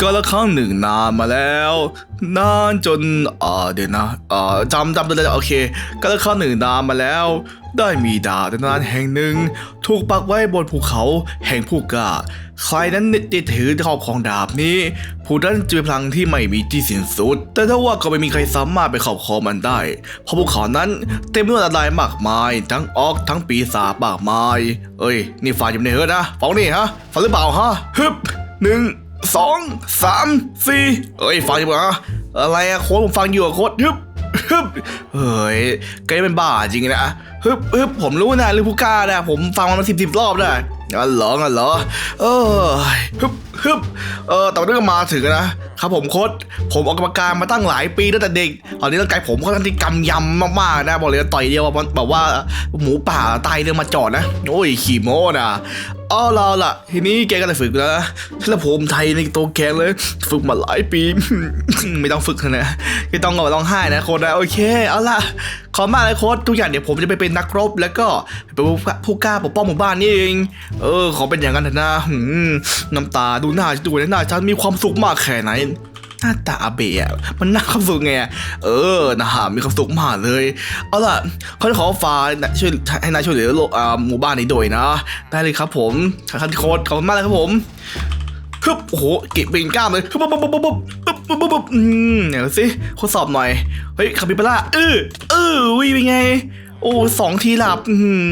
ก็ละครั้งหนึ่งนานมาแล้ว นานจนเอ่อเดี๋ยวนะเอ่อจำจำได้แล้วโอเคก็ละครั้งหนึ่งนานมาแล้ว ได้มีดาบตำนานแห่งหนึ่ง ถูกปักไว้บนภูเขาแห่งผู้กล้าใครนั้นได้ถือครอบของดาบนี้ ผู้นั้นจะเป็นพลังที่ไม่มีที่สิ้นสุด แต่ถ้าว่าก็ไม่มีใครสามารถไปครอบครองมันได้ เพราะภูเขานั้นเต็มไปด้วยอันตรายมากมาย ทั้งออกทั้งปีศาจมากมาย เอ้ย นี่ฝ่ายอยู่ในเฮ้ยนะฟังนี่ฮะฟังหรือเปล่าฮะฮึบหนึ่ง สองสามสี่เอ้ยฟังอยู่ปะฮะอะไรอะโค้ดผมฟังอยู่อะโค้ดฮึบฮึบเฮ้ยแกเป็นบ้าจริงนะฮึบฮึบผมรู้นะเรื่อผู้กล้านะ ผมฟังมันมาสิบสิบรอบแล้วงั้นเหรองั้นเหรอเออฮึบฮึบเออแต่เรื่องมาถึงนะครับผมโค้ดผมออกกำลังกายมาตั้งหลายปีตั้งแต่เด็กตอนนี้ร่างกายผมค่อนข้งที่กำยำมากๆนะบอกเลยต่อยเดียวว่าแบบว่าหมูป่าตายเดินมาจอดนะ โอ้ยขี่โม้นะ อาละเราละทีนี้แกก็ได้ฝึกแล้วนะแล้วผมไทยในตัวแกเลย ฝึกมาหลายปี ไม่ต้องฝึกนะไม่ต้องก็ร้องไห้นะโค้ดนะ โอเค เอาละขอมากเลยโค้ดทุกอย่างเดี๋ยวผมจะไปเป็นนักรบ แล้วก็เป็นผู้กล้าปกป้องหมู่บ้านนี่เอง เออ ขอเป็นอย่างนั้นเถอะนะน้ำตาดูหน้าดูหน้าฉันมีความสุขมากแค่ไหน หน้าตาอาเบะมันน่าความสุขไงเออนะฮะมีความสุขมากเลย เอาล่ะเขาจะขอฟ้าช่วยให้นายช่วยเหลือโลกหมู่บ้านนี้โดวยนะ ได้เลยครับผมคันโค้ดขอบคุณมากเลยครับผมฮึบโอ้โหเก็บเป็นกล้ามเลยฮึบปุ๊บปุ๊บปุ๊บปุ๊บปุ๊บปุ๊บปุ๊บอืมเดี๋ยวสิทดสอบหน่อยเฮ้ยคาปิบาร่าเออเออวิเป็นไงโอ้สองทีหลับ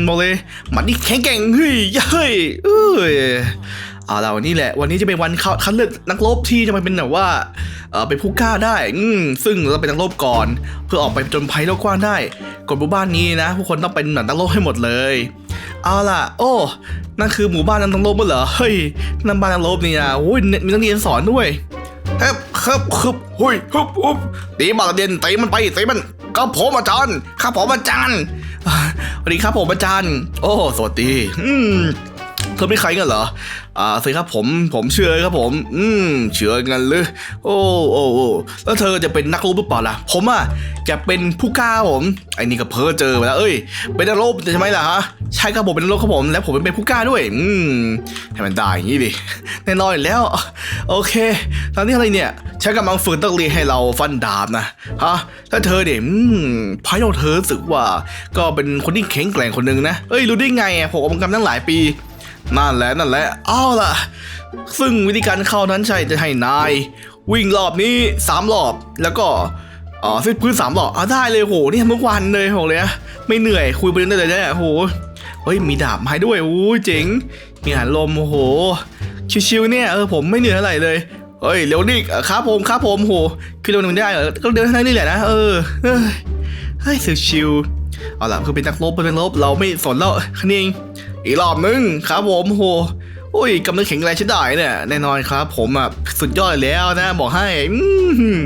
บอกเลยหมันนี่แข็งแกร่งเฮ้ยเฮ้ยเอ้ย เอาละวันนี้แหละ วันนี้จะเป็นวันเขาคัดเลือกนักรบที่จะมาเป็นแบบว่าเออเป็นผู้กล้าได้ อืซึ่งเราเป็นนักรบก่อน เพื่อออกไปจนภัยโลกกว้างได้กฎหมู่บ้านนี้นะผู้คนต้องเป็นแบบนักรบให้หมดเลย เอาล่ะ โอ้นั่นคือหมู่บ้านนักรบมั้งเหรอเฮ้ยนั่นบ้านนักรบนี่นะโอ้ยมีนักเรียนสอนด้วยเฮ้ยฮึบฮึบเฮ้ยฮึบฮึบตีบาลเด่นตีมันไปตีมันก็ผมอาจารย์ครับผมอาจารย์สวัสดีครับผมอาจารย์ โอ้สวัสดี อืม เธอเป็นใครกันเหรอ อ่าสิครับผม ผมเชื่อครับผม อืม เชื่อกันเลยโอ้โอ้โอ้แล้วเธอจะเป็นนักรบหรือเปล่าล่ะ ผมอะจะเป็นผู้กล้าผม ไอ้นี่ก็เพ้อเจอไปแล้ว เอ้ย เป็นนักรบใช่ไหมล่ะฮะ ใช่ครับผมเป็นนักรบครับผม แล้วผมเป็นผู้กล้าด้วย อืม ให้มันได้อย่างนี้ดิ แน่นอนอยแล้ว โอเค ตอนนี้อะไรเนี่ยฉันกำลังฝึกนักเรียนให้เราฟันดาบนะ ฮะ ถ้าเธอเนี่ยอืมพายโอเธอรู้สึกว่า ก็เป็นคนที่แข็งแกร่งคนหนึ่งนะ เอ้ย รู้ได้ไงอะผมออกกำลังตั้งหลายปี นั่นแหละนั่นแหละเอาล่ะ ซึ่งวิธีการเข้านั้นใช่จะให้นาย วิ่งรอบนี้สามรอบแล้วก็อ๋อเส้นพื้นสามรอบอะได้เลยโหนี่ทำทุกวันเลยโหเลยนะไม่เหนื่อยคุยไปเรื่อยๆเลยเนี่ยโหเฮ้ยมีดาบมาให้ด้วยโอ้ยเจ๋งมีอาหารลมโอ้โหชิวๆเนี่ยเออผมไม่เหนื่อยเท่าไรเลยเฮ้ยเร็วดิอ่ครับผมครับผมโหคือเร็วหนึ่งได้เหรอก็เดินเท่านั้นนี่แหละนะเออเฮ้ยเฮ้ยชิวๆเอาล่ะคือเป็นนักรบเป็นนักรบเราไม่สนแล้วค่นี้เอง อีกรอบนึงครับผมโหโอ้ยกำลังแข็งแรงใช้ได้เนี่ยแน่นอนครับ ผมอะสุดยอดแล้วนะ บอกให้อืม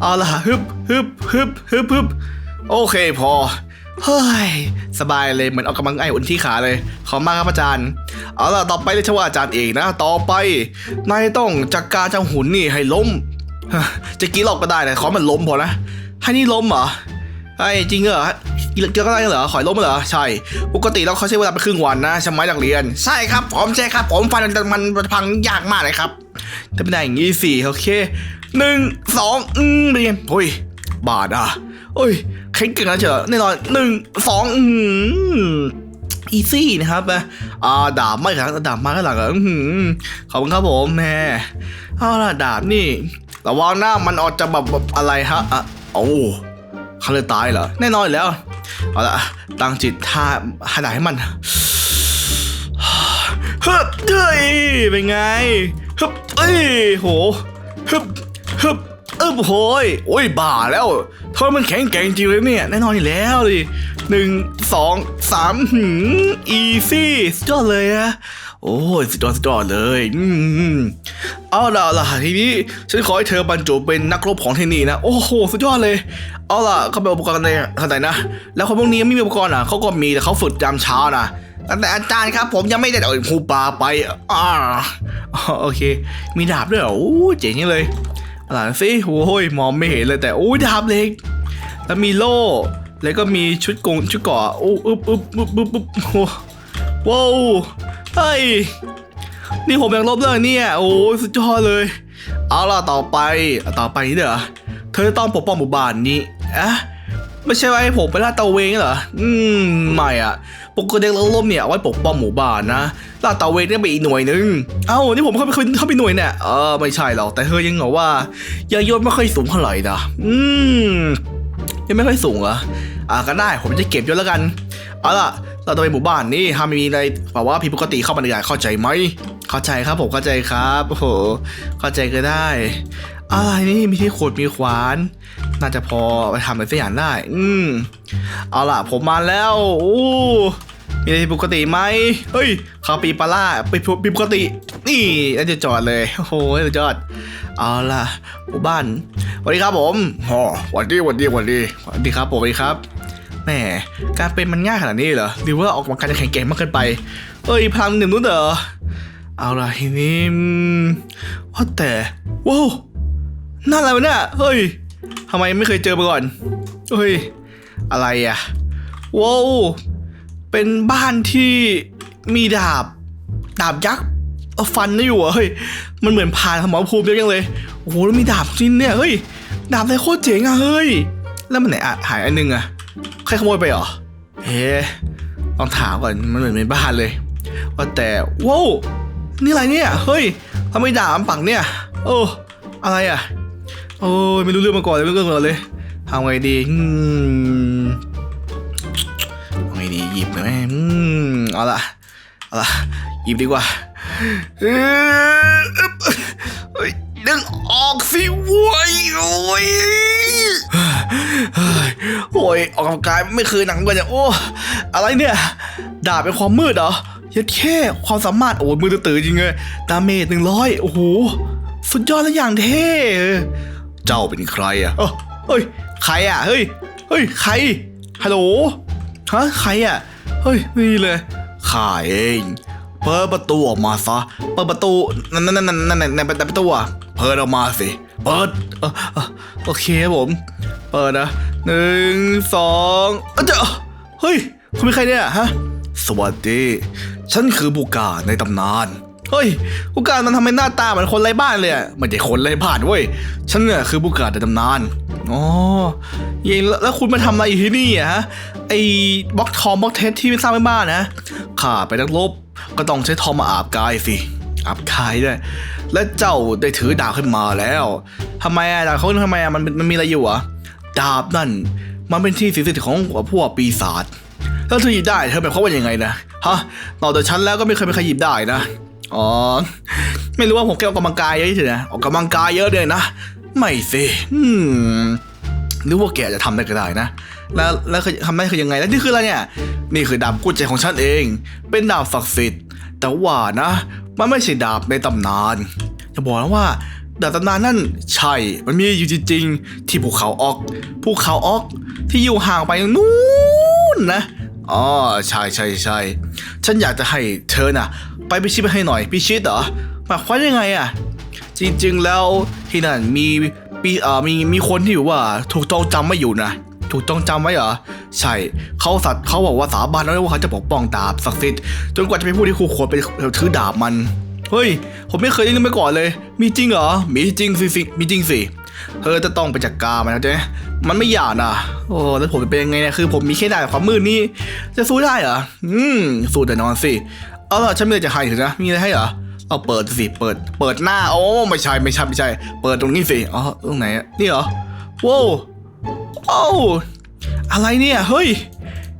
เอาล่ะฮึบฮึบฮึบฮึบฮึบโอเคพอเฮ้ยสบายเลยเหมือนเอากำลังไอ้อุ่นที่ขาเลย ขอบคุณมากครับอาจารย์ เอาล่ะต่อไปเลยชว่าอาจารย์เอกนะ ต่อไปนายต้องจัดการเจ้าหุ่นนี่ให้ล้มจะกี่รอบก็ได้แต่ขอมันล้มพอนะให้นี่ล้มเหรอไอ้จริงเหรอ เกลือก็ได้เหรอ ขอยล้มเหรอ ใช่ ปกติแล้วเขาใช้เวลาไปครึ่งวันนะใช่ไหมนักเรียน ใช่ครับ ผมใช่ครับ ผมฟันมันมันพังยากมากเลยครับจะเป็นได้อย่างงี้สิโอเคหนึ่งสองอืมเรียนโอ้ย บาดอะโอ้ยแข็งเก่งนะเจอแน่นอนหนึ่งสองอืมอีซี่นะครับอ่าดาบไม่ครับดาบมาข้างหลังออื้อหือขอบคุณครับผมแม่เอาล่ะดาบนี่ระวังหน้ามันออกจะแบบอะไรฮะอะโอ้ เขาเลยตายเหรอ แน่นอนแล้ว เอาละตั้งจิตท่าหาให้มันฮึบเฮ้ยเป็นไงฮึบเอ้ยโหฮึบฮึบเออโหยโอ้ยบ้าแล้วเธอมันแข็งแกร่งจริงเลยเนี่ยแน่นอนอยู่แล้วดิหนึ่งสองสามหืมอีซี่สุดยอดเลยนะ โอ้ยสุดยอดสุดยอดเลยอืมเอาล่ะล่ะทีนี้ฉันขอให้เธอบรรจุเป็นนักรบของที่นี่นะ โอ้โห สุดยอดเลย เอาล่ะเขาเป็นอุปกรณ์ในขนาดไหนนะ แล้วคนพวกนี้ไม่มีอุปกรณ์อะเขาก็มีแต่เขาฝึกยามเช้านะแต่อาจารย์ครับ ผมยังไม่ได้เอาหูปลาไปอ่าโอเค มีดาบด้วยเหรอโอ้เจ๋งเลยเอาล่ะสิโอ้ยมองไม่เห็นเลยแต่โอ้ยดาบเล็กแล้วมีโล่แล้วก็มีชุดกงชุดเกาะโอ้อึ๊บอึ๊บอึ๊บอึ๊บอึ๊บโอ้ว้าว เฮ้ย นี่ผมอยากลบเรื่องเนี่ยโอ้ยสุดยอดเลย เอาล่ะต่อไปต่อไปนี่เด้อเธอจะต้องปกป้องหมู่บ้านนี้อะไม่ใช่ว่าให้ผมไปลาดตะเวนเหรอ อืม ไม่อะปกติเราล่มเนี่ยเอาไว้ปกป้องหมู่บ้านนะ ลาดตะเวนเนี่ยไปอีกหน่วยนึง เอ้า นี่ผมเข้าไปเข้าไปหน่วยเนี่ย เออ ไม่ใช่หรอก แต่เธอยังเหรอว่ายังยศไม่ค่อยสูงเท่าไหร่นะ อืม ยังไม่ค่อยสูงเหรอ อะก็ได้ ผมจะเก็บยศแล้วกัน เอาล่ะ เราต้องไปหมู่บ้านนี่ห้ามมีอะไรแบบว่าผิดปกติเข้ามาในงานเข้าใจไหมเข้าใจครับผมเข้าใจครับโอ้โหเข้าใจก็ได้ อะไรนี่มีที่ขุดมีขวาน น่าจะพอไปทำอะไรสักอย่างได้ อืมเอาล่ะผมมาแล้วอู้มีอะไรผิดปกติไหมเฮ้ยคาปีปลาร่าไปผิดปกติ นี่น่าจะจอดเลย โอ้โหสุดยอด เอาล่ะหมู่บ้านสวัสดีครับผมอ๋อสวัสดีสวัสดีสวัสดีสวัสดีครับผมสวัสดีครับ แหมการเป็นมันง่ายขนาดนี้เหรอหรือว่าออกกำลังกายจะแข็งแกร่งมากเกินไปเอ้ยพลังหนึ่งนู้นเหรอเอาล่ะทีนี้ว่าแต่ว้าวนั่นอะไรวะเนี่ยเฮ้ยทำไมไม่เคยเจอมาก่อนเฮ้ยอะไรอะว้าวเป็นบ้านที่มีดาบ ดาบยักษ์ฟันได้อยู่เหรอเฮ้ยมันเหมือนผ่านสมรภูมิเยอะจังเลยโอ้โหแล้วมีดาบจริงเนี่ยเฮ้ยดาบอะไรโคตรเจ๋งอะเฮ้ยแล้วมันไหนอะหายอันนึงอะ ใครขโมยไปหรอ เฮ้ลองถามก่อน มันเหมือนเป็นบ้านเลย ว่าแต่ว้าวนี่อะไรเนี่ย เฮ้ยทำไมด่ามันปักเนี่ย โอ้ อะไรอะ โอ้ยไม่รู้เรื่องมาก่อนเลยไม่รู้เรื่องเลยทำไงดีอืมทำไงดีหยิบเลยไหมอืมเอาละเอาละหยิบดีกว่าเอ้ยเฮ้ยดึงออกสิเว้ยโอ้ยเฮ้ย โอ้ยออกกำลังกายไม่เคยหนังกันเนี่ยโอ้อะไรเนี่ยดาบเป็นความมืดเหรอยัดแค่ความสามารถโอ้ยมือตื่นๆจริงเลยดาเมจหนึ่งร้อยโอ้โหสุดยอดและอย่างเท่เจ้าเป็นใครอะเอ้าเฮ้ยใครอะเฮ้ยเฮ้ยใครฮัลโหลฮะใครอะเฮ้ยนี่เลยข้าเองเปิดประตูออกมาซะเปิดประตูนั่นนั่นนั่นนั่นนั่นนั่นประตูอะ เปิดออกมาสิ เปิดโอเคครับผม เปิดนะหนึ่งสองเจ้าเฮ้ย คุณเป็นใครเนี่ยฮะ สวัสดี ฉันคือบุกาในตำนาน เฮ้ยบุกามันทำไมหน้าตาเหมือนคนไร้บ้านเลยอะไม่ใช่คนไร้บ้านเว้ย ฉันเนี่ยคือบุกาในตำนาน อ๋อเยังแล้วคุณมาทำอะไรอยู่ที่นี่อะฮะ ไอ้บล็อกทอมบล็อกเทสที่ไม่สร้างไม่บ้านนะข้าไปนักรบก็ต้องใช้ทอมมาอาบกายสิ อาบกายด้วย และเจ้าได้ถือดาบขึ้นมาแล้วทำไมอะดาบเขาทำไมอะมันมันมีอะไรอยู่อะดาบนั่น มันเป็นที่สิทธิ์ของพวกปีศาจแล้วเธอหยิบได้เธอแบบเขามว่ายังไงนะฮะนอกจากฉันแล้วก็ไม่เคยมีใครหยิบได้นะอ๋อไม่รู้ว่าผมแค่ออกกำลังกายเยอะเฉยๆนะออกกำลังกายเยอะเลยนะไม่สิอืมหรือว่าแกจะทำได้ก็ได้นะ แล้วแล้วทำได้คือยังไงแล้วนี่คืออะไรเนี่ย นี่คือดาบกู้ใจของฉันเอง เป็นดาบศักดิ์สิทธิ์ แต่ว่านะ มันไม่ใช่ดาบในตำนาน จะบอกนะว่าดาบตำนานนั่นใช่ มันมีอยู่จริงๆ ที่ภูเขาออก ภูเขาออกที่อยู่ห่างไปนู้นนะอ๋อใช่ใช่ใช่ฉันอยากจะให้เธอน่ะ ไปพิชิตให้หน่อยพิชิตเหรอหมายความยังไงอะจริงๆแล้วที่นั่นมีปีเอ่อมีมีคนที่อยู่ว่า ถูกต้องจำไม่อยู่นะ ถูกต้องจำไว้เหรอ ใช่เขาสัตว์เขาบอกว่าสาบานแล้วว่าเขาจะปกป้องดาบศักดิ์สิทธิ์จนกว่าจะเป็นผู้ที่คู่ควรไปถือดาบมันเฮ้ย ผมไม่เคยได้ยินมาก่อนเลย มีจริงเหรอ มีจริงสิสิมีจริงสิ เธอจะต้องไปจัดการมันนะเจ๊มันไม่หยาดนะโอ้ แล้วผมเป็นยังไงเนี่ย คือผมมีแค่ดาบความมืดนี่ จะสู้ได้เหรอ อืม สู้แต่นอนสิ เอาล่ะฉันไม่ได้จะให้เถอะนะ มีอะไรให้เหรอ เอาเปิดสิ เปิด เปิดหน้า โอ้ ไม่ใช่ ไม่ใช่ ไม่ใช่ เปิดตรงนี้สิ อ๋อ ตรงไหน นี่เหรอว้าว โอ้อะไรเนี่ย เฮ้ย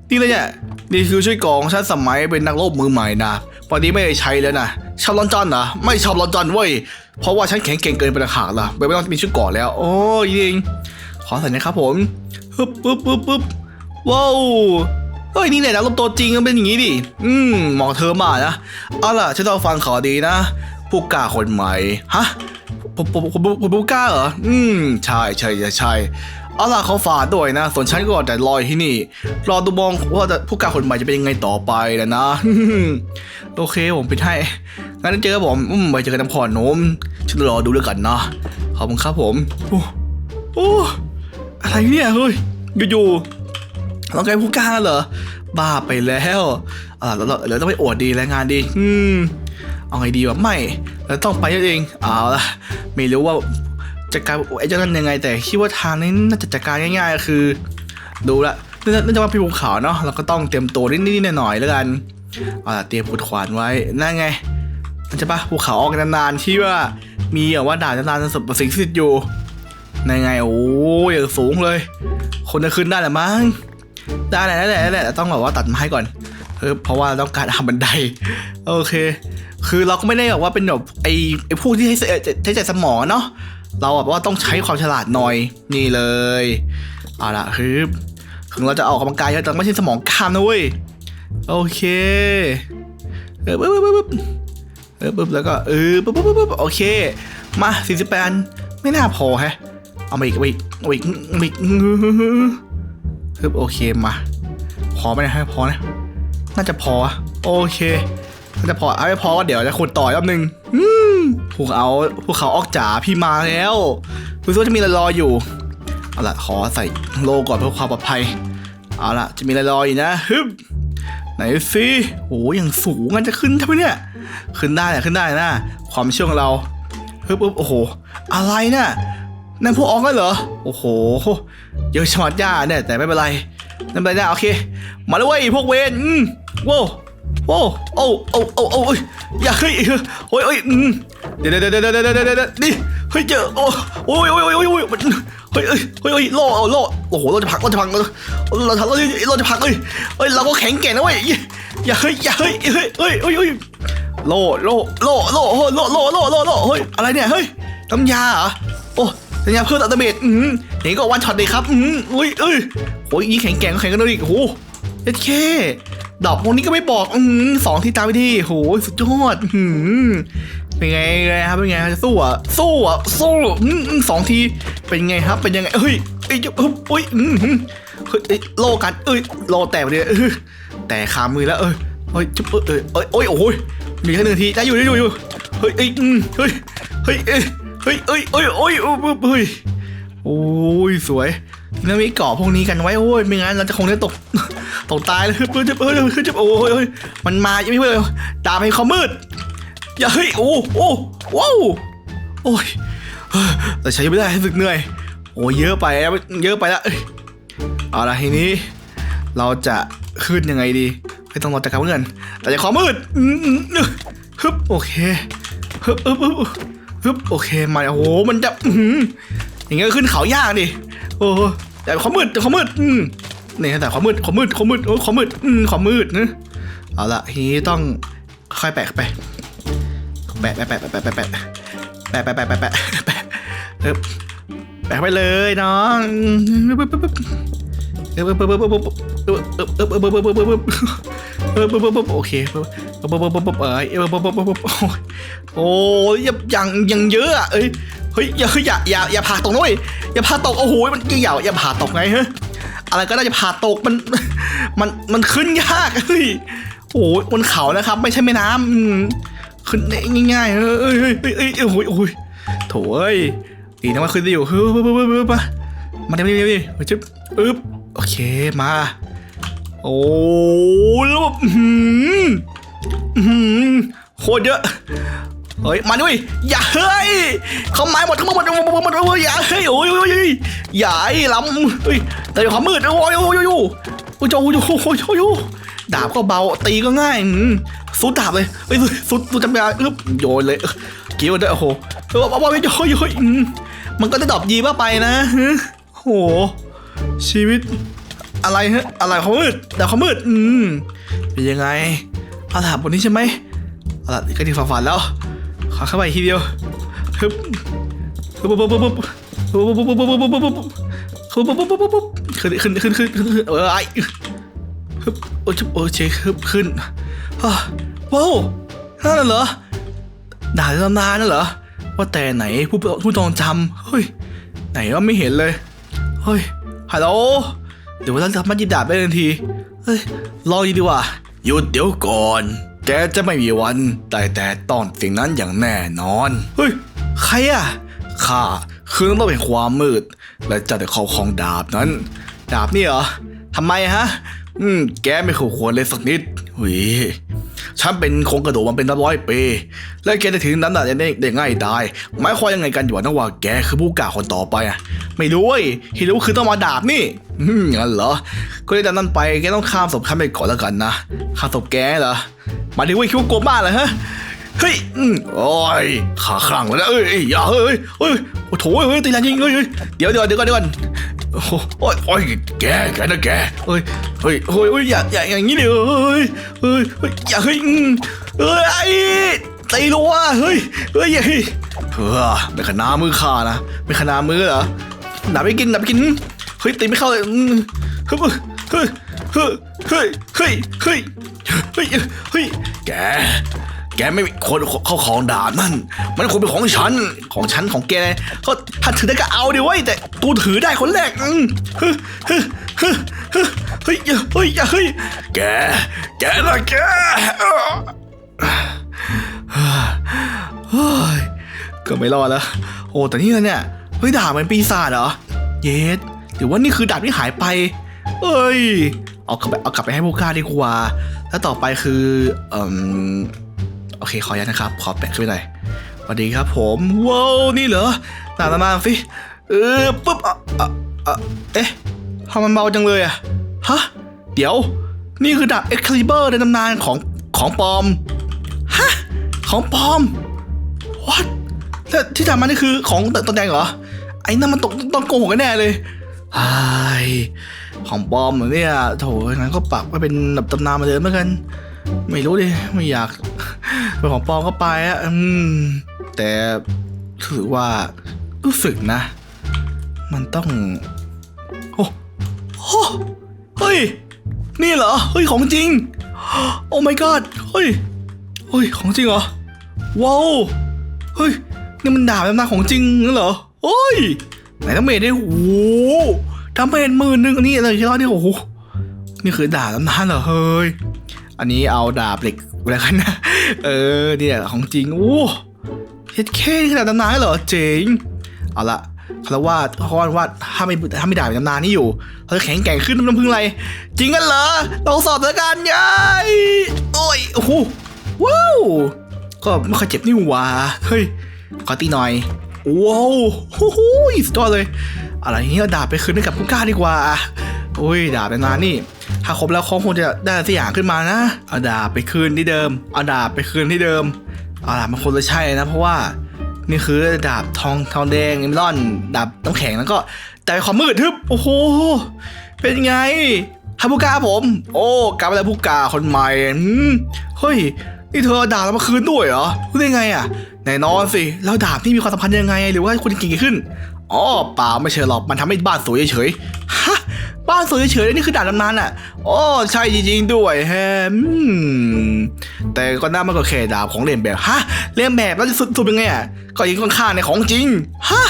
นี่เลยเนี่ย นี่คือช่วยกองฉันสมัยเป็นนักรบมือใหม่นะตอนนี้ไม่ได้ใช้แล้วนะชอบลอนจอนเหรอไม่ชอบลอนจอนเว้ย เพราะว่าฉันแข็งเก่งเกินไปต่างหากล่ะไม่ต้องมีชุดก่อนแล้ว โอ้ยิงขอใส่นะครับผมปึ๊บปึ๊บปึ๊บปึ๊บว้าวเฮ้ยนี่แหละนักรบตัวจริงมันเป็นอย่างนี้ดิ อืมหมาะเธอมานะ เอาล่ะฉันต้องฟังขอดีนะ ผู้กล้าคนใหม่ ฮะผมผมผมผมผู้กล้าเหรอ อืม ใช่ใช่ใช่ใช่ เอาล่ะเขาฝากด้วยนะ ส่วนฉันก็แต่รอยที่นี่ รอดูมองว่าจะผู้กล้าคนใหม่จะเป็นยังไงต่อไปแล้วนะโอเคผมปิดให้งั้นเจอกันผมอืมไปเจอกันน้ำพรโนมฉันรอดูแล้วกันนะขอบคุณครับผมโอ้โอ้อะไรเนี่ยเฮ้ยอยู่ๆเรากลายเป็นผู้กล้าเหรอบ้าไปแล้วอ่าเราเราเราต้องไปอวดดีแรงงานดี อืมเอาไงดีวะไม่เราต้องไปเองเอาละไม่รู้ว่า จัดการไอ้เจ้านั่นยังไง แต่คิดว่าทางนี้น่าจะจัดการง่ายๆก็คือ ดูละน่าน่าจะว่าพี่ภูเขาเนาะเราก็ต้องเตรียมตัวนิดๆหน่อยๆแล้วกันเอาล่ะเตรียมขุดขวานไว้นั่นไงมันจะปะภูเขาออกนานๆที่ว่ามีแบบว่าด่านนานๆสบสิงที่ติดอยู่นั่นไงโอ้ยอย่างสูงเลย คนจะขึ้นได้แหละมั้งได้แหละได้แหละได้แหละต้องแบบว่าตัดไม้ก่อนเพราะว่าเราต้องการทำบันไดโอเค คือเราก็ไม่ได้แบบว่าเป็นแบบไอ้ไอ้พวกที่ใช้ใช้ใจสมองเนาะ เราแบบว่าต้องใช้ความฉลาดหน่อยนี่เลยเอาละคือถึงเราจะออกกำลังกายเยอะแต่ไม่ใช่สมองกามนะเว้ยโอเคเออปึ๊บปึ๊บปึ๊บเออปึ๊บแล้วก็เออปึ๊บปึ๊บปึ๊บปึ๊บโอเค มาสี่สิบแปดไม่น่าพอแฮะเอามาอีกเอาอีกเอาอีกเอาอีกปึ๊บโอเคมาพอไหมนะให้พอนะน่าจะพอโอเคน่าจะพอเอาไม่พอก็เดี๋ยวจะขุดต่ออีกรอบนึงอืม ภูเขาภูเขาออกจ๋าพี่มาแล้วรู้สึกว่าจะมีอะไรรออยู่เอาละขอใส่โลก่อนเพื่อความปลอดภัยเอาละจะมีอะไรรออยู่นะฮึบไหนสิโอ้ยอย่างสูงมันจะขึ้นใช่ไมเนี่ย ขึ้นได้แหละขึ้นได้นะ ความเชื่อของเราฮึบฮึบโอ้โห อะไรน่ะนั่นพวกออกกันเหรอ โอ้โห เยอะชมัดย่าเนี่ยแต่ไม่เป็นไรไม่เป็นไรนะโอเค มาเลยเว้ยพวกเวนอืมว้าวว้าว โอ้โอ้โอ้โอ้เอ้ยอย่าเฮ้ยโอ้ยโอ้ยเดี๋ยวเดี๋ยวเดี๋ยวเดี๋ยวเดี๋ยวเดี๋ยวนี่เฮ้ยเจอโอ้โอ้ยโอ้ยโอ้ยโอ้ยโอ้ยมันเฮ้ยเฮ้ยเฮ้ยล่อเอาล่อโอ้โหเราจะพักเราจะพักเราเราเราเราจะพักเฮ้ยเฮ้ยเราก็แข็งแกร่งนะเว้ยอย่าเฮ้ยอย่าเฮ้ยเฮ้ยเฮ้ยเฮ้ยเฮ้ยโล่โล่โล่โล่โล่โล่โล่โล่โล่เฮ้ยอะไรเนี่ยเฮ้ยน้ำยาเหรอโอ้น้ำยาเพิ่มอัตเมตอืมอย่างนี้ก็วันช็อตเลยครับอืมเฮ้ยเอ้ยโอ้ยอีแข็งแกร่งแข็งกันเลยอีกโอ้โหเอ็ดเค ดอกพวกนี้ก็ไม่บอกอืสองที่ตาไปที่โหสุดยอดอืเป็นไงไงครับเป็นไงจะสู้อะสู้อะสู้อืสองทีเป็นไงครับเป็นยังไงเฮ้ยเอ้ยเฮ้ยเฮ้ยอืมเฮ้ยเอ้ยโลกันเอ้ยโลแตกไปเลยแต่ขามือแล้วเอ้ยเฮ้ยจุ๊บเอ้ยเอ้ยเอ้ยโอ้ยมีแค่หนึ่งทีได้อยู่ได้อยู่อยู่เฮ้ยเอ้ยอืมเฮ้ยเฮ้ยเอ้ยเฮ้ยเอ้ยเอ้ยเอ้ยเอ้ยเฮ้ย โอ้ยสวยแล้วมีเกาะพวกนี้กันไว้โอ้ยไม่งั้นเราจะคงได้ตกตกตายเลยเพื่อนจะเพื่อนจะโอ้ยมันมายังไม่เพื่อนดาบให้เขามืดอย่าเฮ้ยโอ้โอ้ว้าวโอ้ยเฮ้ยแต่ใช้ไม่ได้รู้สึกเหนื่อย โอ้ยเยอะไปแล้วเยอะไปแล้วเอาละทีนี้ เราจะขึ้นยังไงดีไม่ต้องรอจักรเพื่อนแต่จะขอมืดฮึบโอเคฮึบฮึบฮึบฮึบโอเคมาโอ้โหมันจะ อย่างเงี้ยขึ้นเขายากดิโอ้แต่ความมืดแต่ความมืดอืมนี่แต่ความมืดความมืดความมืดโอ้ความมืดอืมความมืดนะเอาละทีนี้ต้องค่อยแปะไปแปะแปะแปะแปะแปะแปะแปะแปะแปะแปะแปะแปะแปะไปเลยน้องโอเคโออเออปึ๊บปึ๊บปึ๊บปึ๊บโอ้ยยังยังเยอะอะเอ้ย เฮ้ยอย่าอย่าอย่าอย่าผ่าตกนะเว้ยอย่าผ่าตกโอ้โหมันอย่าอย่าผ่าตกไงฮะอะไรก็ได้จะผ่าตกมันมันมันขึ้นยากเฮ้ยโอ้โหบนเขานะครับ ไม่ใช่แม่น้ำขึ้นได้ง่ายๆเอ้ยเอ้ยเอ้ยเอ้ยเอ้ยโอ้ยโอ้ยโถ่เอ้ยดีนะว่าขึ้นได้อยู่เฮ้ยเฮ้ยเฮ้ยเฮ้ยเฮ้ยมามาเดี๋ยวเดี๋ยวเดี๋ยวเฮ้ยจึ๊บอึ๊บโอเคมาโอ้แล้วแบบอื้อหืออื้อหือโคตรเยอะ เฮ้ยมาด้วยอย่าเฮ้ยเขาไม้หมดทั้งหมดหมดหมดหมดหมดหมดอย่าเฮ้ยโอ้ยโอ้ยอย่าไอ้ลำเฮ้ยแต่เดี๋ยวความมืดโอ้ยโอ้ยโอ้ยโอ้ยโอ้ยโอ้ยโอ้ยโอ้ยดาบก็เบาตีก็ง่ายอืมสุดดาบเลยเฮ้ยสุดสุดจำยาอึ๊บโยนเลยเกี่ยวด้วยโอ้โหเออเอาไปโยโยนอืมมันก็จะดอปยีบ้าไปนะโอ้โหชีวิตอะไรฮะอะไรความมืดดาบความมืดอืมเป็นยังไงอาถามบนนี้ใช่ไหมอาละก็ถึงฝันฝันแล้ว ขอเข้าไปทีเดียวฮึบฮึบปุ๊บปุ๊บปุ๊บปุ๊บปุ๊บปุ๊บปุ๊บปุ๊บปุ๊บปุ๊บปุ๊บปุ๊บปุ๊บปุ๊บปุ๊บปุ๊บปุ๊บขึ้นขึ้นขึ้นขึ้นขึ้นขึ้นเออไอฮึบโอ้ยโอ้เช็คฮึบขึ้นว้าวนั่นเหรอด่าตำนานนั่นเหรอว่าแต่ไหนผู้ผู้จองจำเฮ้ยไหนว่าไม่เห็นเลยเฮ้ยฮัลโหลเดี๋ยวเราสามารถยิดาบได้ทันทีเฮ้ยรอดีดีกว่าหยุดเดี๋ยวก่อน แกจะไม่มีวันแต่แต่ตอนสิ่งนั้นอย่างแน่นอน เฮ้ย ใครอะข้าคือต้องเป็นความมืด และจะได้ครอบครองดาบนั้น ดาบนี่เหรอทำไมฮะ อืม แกไม่คู่ควรเลยสักนิดหุย ฉันเป็นโครงกระดูกมันเป็นร้อยปี และแกจะถึงนั้นได้ได้ได้ง่ายได้หมายความยังไงกันอยู่นะว่าแกคือผู้กล้าวคนต่อไปอะ ไม่รู้เว้ยที่รู้คือต้องมาดาบนี่อืมงั้นเหรอ ก็ได้จากนั้นไปแกต้องข้ามศพข้ามไปก่อนแล้วกันนะข้ามศพแกเหรอมายถึงว่าคิดว่ากลัวบ้าเหรอฮะเฮ้ยอืมโอ้ยขาคลั่งแล้วนะเอ้ยอย่าเฮ้ยเฮ้ยโอ้โถเฮ้ยตีแรงจริงเฮ้ยเฮ้ยเดี๋ยวเดี๋ยวเดี๋ยวก่อนเดี๋ยวก่อน โอ้ยโอ้ยแกแกนะแกเฮ้ยเฮ้ยเฮ้ยเฮ้ยอย่าอย่าอย่างนี้เลยเฮ้ยเฮ้ยอย่าเฮ้ยเฮ้ยตีรัวเฮ้ยเฮ้ยเฮ้ยเฮ้อไม่ขนามือขานะไม่ขนามือเหรอหนัาไปกินหนัาไปกินเฮ้ยตีไม่เข้าเลยเฮ้ยเฮ้ยเฮ้ยเฮ้ยเฮ้ยเฮ้ยเฮ้ยแก แกไม่มีคนเข้าของด่านนั่น มันควรเป็นของฉัน ของฉันของแกเขาถ้าถือได้ก็เอาดิเว้ยแต่กูถือได้คนแรกอืมเฮ้ยเฮ้ยเฮ้ยเฮ้ยเฮ้ยเฮ้ยแก แกนะแกเฮ้ยก็ไม่รอดแล้ว โอ้แต่นี่นะเนี่ยเฮ้ยดาบมันปีศาจเหรอ เยสหรือว่านี่คือดาบที่หายไป เอ้ย เอากลับไปเอากลับไปให้พวกข้าดีกว่า แล้วต่อไปคือเอ่ม โอเคขออนุญาตนะครับ ขอแปะขึ้นไปหน่อยสวัสดีครับผมว้าวนี่เหรอหนามาสิเออปุ๊บเอ๊ะทำมันเบาจังเลยอะฮะเดี๋ยว นี่คือดาบเอ็กคลิเบอร์ในตำนานของของปลอมฮะของปลอม what แล้วที่ทำมานี่คือของตตัวแดงเหรอไอ้นั่นมันตกต้องโกหกกันแน่เลยไอ้ของปลอมเหรอเนี่ยโถงั้นก็ปักไว้เป็นแบบตำนานมาเลยเหมือนกัน ไม่รู้ดิไม่อยาก เป็นของปลอมก็ไปอะอืม แต่ถือว่ารู้สึกนะ มันต้อง โอ้โหเฮ้ย นี่เหรอ เฮ้ย ของจริง โอ้ my god เฮ้ย เฮ้ย ของจริงเหรอ ว้าว เฮ้ย นี่มันดาบแบบนานของจริงนั่นเหรอเฮ้ย ไหนทั้งเมดเนี่ยโอ้โหทำเป็นหมื่นหนึ่งอันนี้อะไรที่ร้อนเนี่ยโอ้โหนี่คือดาบตำนานเหรอ เฮ้ย อันนี้เอาดาบเหล็ก อะไรกันนะเออเนี่ยของจริงโอ้เฮ็ดแค่ขนาดตำนานเหรอเจ๋งเอาละคารวาสเพรว่าถ้าไม่ถ้าไม่ดาบในตำนานนี่อยู่เขาจะแข็งแกร่งขึ้นน้ำพึ่งอะไรจริงกันเหรอลองสอบแล้วกันยายโอ้ยโอ้โหว้าวก็ไม่ค่อยเจ็บนี่หว่าเฮ้ยขอตีหน่อยว้าวโอ้โหสุดยอดเลย อะไรเงี้ยดาบไปคืนให้กับผู้กล้าดีกว่าโอ้ยดาบเป็นนานนี่ ถ้าครบแล้วเขาคงจะได้สักอย่างขึ้นมานะเอาดาบไปคืนที่เดิมเอาดาบไปคืนที่เดิมเอาดาบมันคนละใช่นะเพราะว่านี่คือดาบทองทองแดงเอมรอนดาบน้ำแข็งแล้วก็ดาบความมืดทึบโอ้โหเป็นไงฮาบุกาผม โอ้กลับมาแล้วผู้กาคนใหม่เฮ้ยนี่เธอเอาดาบเรามาคืนด้วยเหรอรู้ได้ไงอะแน่นอนสิแล้วดาบนี่มีความสัมพันธ์ยังไง หรือว่าคุณเก่งขึ้นอ๋อเปล่าไม่ใช่หรอกมันทำให้บ้านสวยเฉยๆฮ บ้านสวยเฉยๆนี่คือด่าบตำนานอะโอ๋อใช่จริงๆด้วยแฮมแต่ก็น่ามันก็แค่ดาบของเล่นแบบฮะเล่นแบบแล้วจะสุดสุดยังไงอะก็ยิงข้างในของจริงฮะ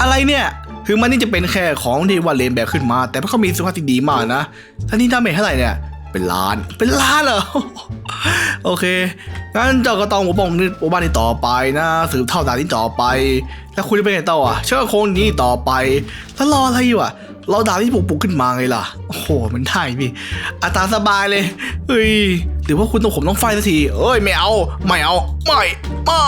อะไรเนี่ยคือมันนี่จะเป็นแค่ของที่ว่าเลนแบบขึ้นมา แต่มันก็มีสุขภาพที่ดีมากนะท่านี่ดาเมจเท่าไหร่เนี่ยเป็นล้านเป็นล้านเหรอโอเคงั้นเจ้าก็ต้องปกป้องนี่ปกบ้านนี้ต่อไปนะสืบเท่าดานนี้ต่อไป แล้วคุณจะเป็นไงต่ออะเชื่อคงนี้ต่อไปแล้วรออะไรอยู่อะ เราดาวที่ปลุกปลุกขึ้นมาไงล่ะ โอ้โห มันได้พี่อาตาสบายเลย เฮ้ย หรือว่าคุณต้องผมต้องไฟสักที เอ้ย ไม่เอา ไม่เอา ไม่ ไม่